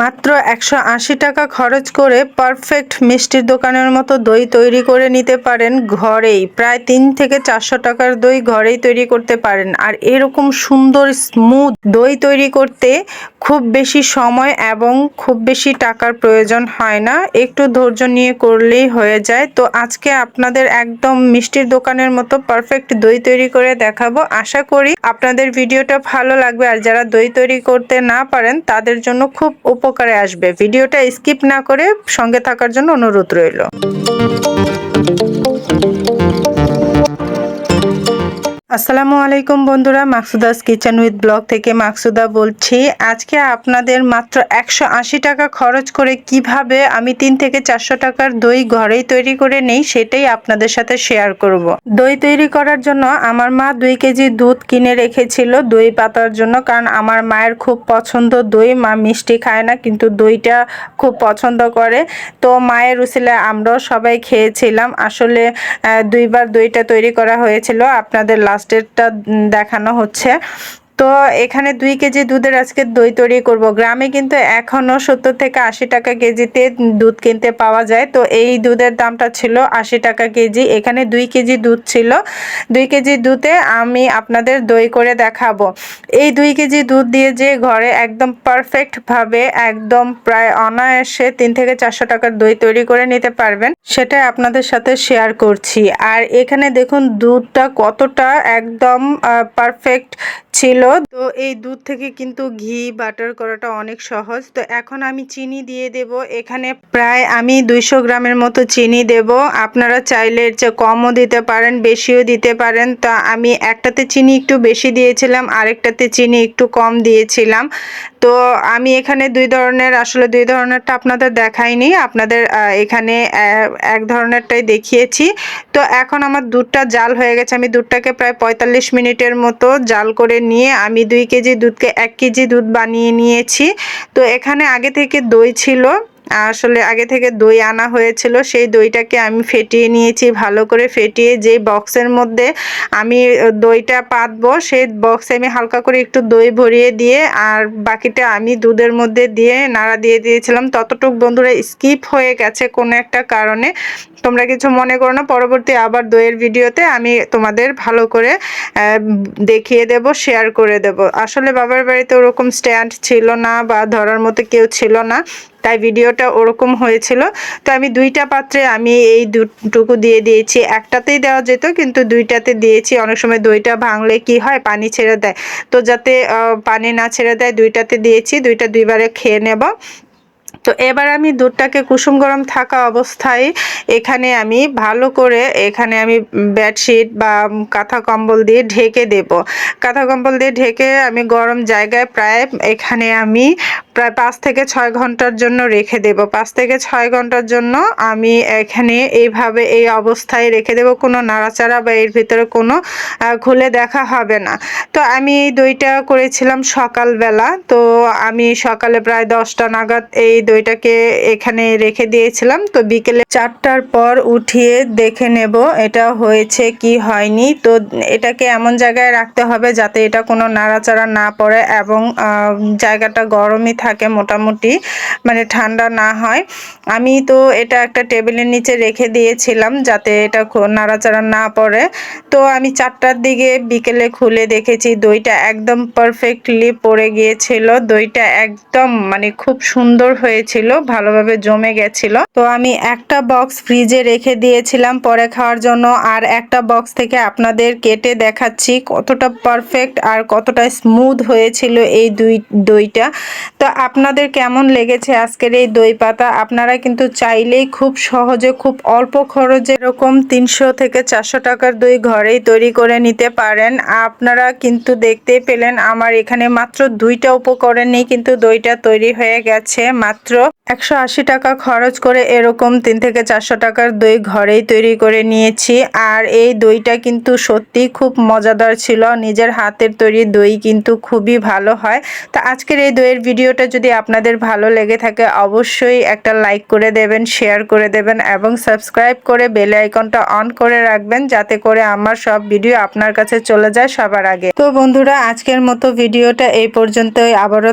মাত্র একশো আশি টাকা খরচ করে পারফেক্ট মিষ্টির দোকানের মতো দই তৈরি করে নিতে পারেন ঘরেই। প্রায় তিন থেকে চারশো টাকার দই ঘরেই তৈরি করতে পারেন। আর এরকম সুন্দর, স্মুথ দই তৈরি করতে খুব বেশি সময় এবং খুব বেশি টাকার প্রয়োজন হয় না। একটু ধৈর্য নিয়ে করলেই হয়ে যায়। তো আজকে আপনাদের একদম মিষ্টির দোকানের মতো পারফেক্ট দই তৈরি করে দেখাবো। আশা করি আপনাদের ভিডিওটা ভালো লাগবে। আর যারা দই তৈরি করতে না পারেন, তাদের জন্য খুব উপকারে আসবে। ভিডিওটা স্কিপ না করে সঙ্গে থাকার জন্য অনুরোধ রইল। আসসালামু আলাইকুম বন্ধুরা, মাকসুদাস কিচেন উইথ ব্লগ থেকে মাকসুদা বলছি। আজকে আপনাদের মাত্র একশো আশি টাকা খরচ করে কীভাবে আমি তিন থেকে চারশো টাকার দই ঘরেই তৈরি করে নেই, সেটাই আপনাদের সাথে শেয়ার করব। দই তৈরি করার জন্য আমার মা দুই কেজি দুধ কিনে রেখেছিল দই পাতার জন্য, কারণ আমার মায়ের খুব পছন্দ দই। মা মিষ্টি খায় না, কিন্তু দইটা খুব পছন্দ করে। তো মায়ের উসিলে আমরাও সবাই খেয়েছিলাম। আসলে দুইবার দইটা তৈরি করা হয়েছিল। আপনাদের লাস্টেরটা দেখানো হচ্ছে। তো এখানে দুই কেজি দুধের আজকে দই তৈরি করব। গ্রামে কিন্তু এখনও সত্তর থেকে আশি টাকা কেজিতে দুধ কিনতে পাওয়া যায়। তো এই দুধের দামটা ছিল আশি টাকা কেজি। এখানে দুই কেজি দুধ ছিল। দুই কেজি দুধে আমি আপনাদের দই করে দেখাবো। এই দুই কেজি দুধ দিয়ে যে ঘরে একদম পারফেক্টভাবে একদম প্রায় অনায়াসে তিন থেকে চারশো টাকার দই তৈরি করে নিতে পারবেন। সেটাই আপনাদের সাথে শেয়ার করছি। আর এখানে দেখুন দুধটা কতটা একদম পারফেক্ট ছিল। তো এই দুধ থেকে কিন্তু ঘি বাটার করাটা অনেক সহজ। তো এখন আমি চিনি দিয়ে দেব। এখানে প্রায় আমি দুইশো গ্রামের মতো চিনি দেব। আপনারা চাইলে এর চেয়ে কমও দিতে পারেন, বেশিও দিতে পারেন। তো আমি একটাতে চিনি একটু বেশি দিয়েছিলাম, আরেকটাতে চিনি একটু কম দিয়েছিলাম। তো আমি এখানে দুই ধরনের, আসলে দুই ধরনেরটা আপনাদের দেখাইনি, আপনাদের এখানে এক ধরনেরটাই দেখিয়েছি। তো এখন আমার দুধটা জাল হয়ে গেছে, আমি দুধটাকে প্রায় পঁয়তাল্লিশ মিনিটের মতো জাল করে নিয়ে আমি দুই কেজি দুধকে এক কেজি দুধ বানিয়ে নিয়েছি। তো এখানে আগে থেকে দই ছিল আসলে আগে থেকে দই আনা হয়েছিল, সেই দইটাকে আমি ফেটিয়ে নিয়েছি, ভালো করে ফেটিয়ে যে বক্সের মধ্যে আমি দইটা পাতবো, সেই বক্সে আমি হালকা করে একটু দই ভরিয়ে দিয়ে আর বাকিটা আমি দুধের মধ্যে দিয়ে নাড়া দিয়ে দিয়েছিলাম। ততটুক বন্ধুরা স্কিপ হয়ে গেছে কোনো একটা কারণে। তোমরা কিছু মনে করো না, পরবর্তী আবার দইয়ের ভিডিওতে আমি তোমাদের ভালো করে দেখিয়ে দেব শেয়ার করে দেব। আসলে বাবার বাড়িতে ওরকম স্ট্যান্ড ছিল না বা ধরার মতো কেউ ছিল না। তাই ভিডিওটা ওরকম হয়েছিল। তো আমি দুইটা পাত্রে আমি এই দুটুকু দিয়ে দিয়েছি। একটাতেই দেওয়া যেত, কিন্তু দুইটাতে দিয়েছি। অনেক সময় দইটা ভাঙলে কি হয়, পানি ছেড়ে দেয়। তো যাতে পানি না ছেড়ে দেয়, দুইটাতে দিয়েছি। দুইটা দুইবারে খেয়ে নেব। তো এবার আমি দুধটাকে কুসুম গরম থাকা অবস্থায় এখানে আমি ভালো করে এখানে আমি বেডশিট বা কাঁথা কম্বল দিয়ে ঢেকে দেব। কাঁথা কম্বল দিয়ে ঢেকে আমি গরম জায়গায় প্রায় এখানে আমি প্রায় পাঁচ থেকে ছয় ঘণ্টার জন্য রেখে দেব। পাঁচ থেকে ছয় ঘণ্টার জন্য আমি এখানে এইভাবে এই অবস্থায় রেখে দেব। কোনো নাড়াচাড়া বা এর ভিতরে কোনো খুলে দেখা হবে না। তো আমি এই দইটা করেছিলাম সকালবেলা। তো আমি সকালে প্রায় দশটা নাগাদ এই দইটাকে এখানে রেখে দিয়েছিলাম। তো বিকেলে চারটার পর উঠিয়ে দেখে নেব এটা হয়েছে কি হয়নি। তো এটাকে এমন জায়গায় রাখতে হবে যাতে এটা কোনো নাড়াচাড়া না পড়ে এবং জায়গাটা গরমই থাকে মোটামুটি মানে ঠান্ডা না হয়। আমি তো এটা একটা টেবিলের নিচে রেখে দিয়েছিলাম যাতে এটা নাড়াচাড়া না পড়ে। তো আমি চারটার দিকে বিকেলে খুলে দেখেছি দইটা একদম পারফেক্টলি পড়ে গিয়েছিল। দইটা একদম মানে খুব সুন্দর হয়েছিল, ভালোভাবে জমে গেছিল। তো আমি একটা বক্স ফ্রিজে রেখে দিয়েছিলাম পরে খাওয়ার জন্য, আর একটা বক্স থেকে আপনাদের কেটে দেখাচ্ছি কতটা পারফেক্ট আর কতটা স্মুথ হয়েছিল এই দুই, দইটা। তো আপনাদের কেমন লেগেছে আজকের এই দই পাতা আপনারা কিন্তু চাইলেই খুব সহজে, খুব অল্প খরচে এরকম তিনশো থেকে চারশো টাকার দই ঘরেই তৈরি করে নিতে পারেন। আপনারা কিন্তু দেখতেই পেলেন, আমার এখানে মাত্র দুইটা উপকরণ নেই কিন্তু দইটা তৈরি হয়ে গেছে। মাত্র একশো আশি টাকা খরচ করে এরকম তিন থেকে চারশো টাকার দই ঘরেই তৈরি করে নিয়েছি। আর এই দইটা কিন্তু সত্যি খুব মজাদার ছিল। নিজের হাতের তৈরি দই কিন্তু খুবই ভালো হয়। তো আজকের এই দইয়ের ভিডিওটা যদি আপনাদের ভালো লেগে থাকে, অবশ্যই একটা লাইক করে দেবেন, শেয়ার করে দেবেন এবং সাবস্ক্রাইব করে বেল আইকনটা অন করে রাখবেন যাতে করে আমার সব ভিডিও আপনার কাছে চলে যায় সবার আগে। তো বন্ধুরা, আজকের মতো ভিডিওটা এই পর্যন্তই। আবারও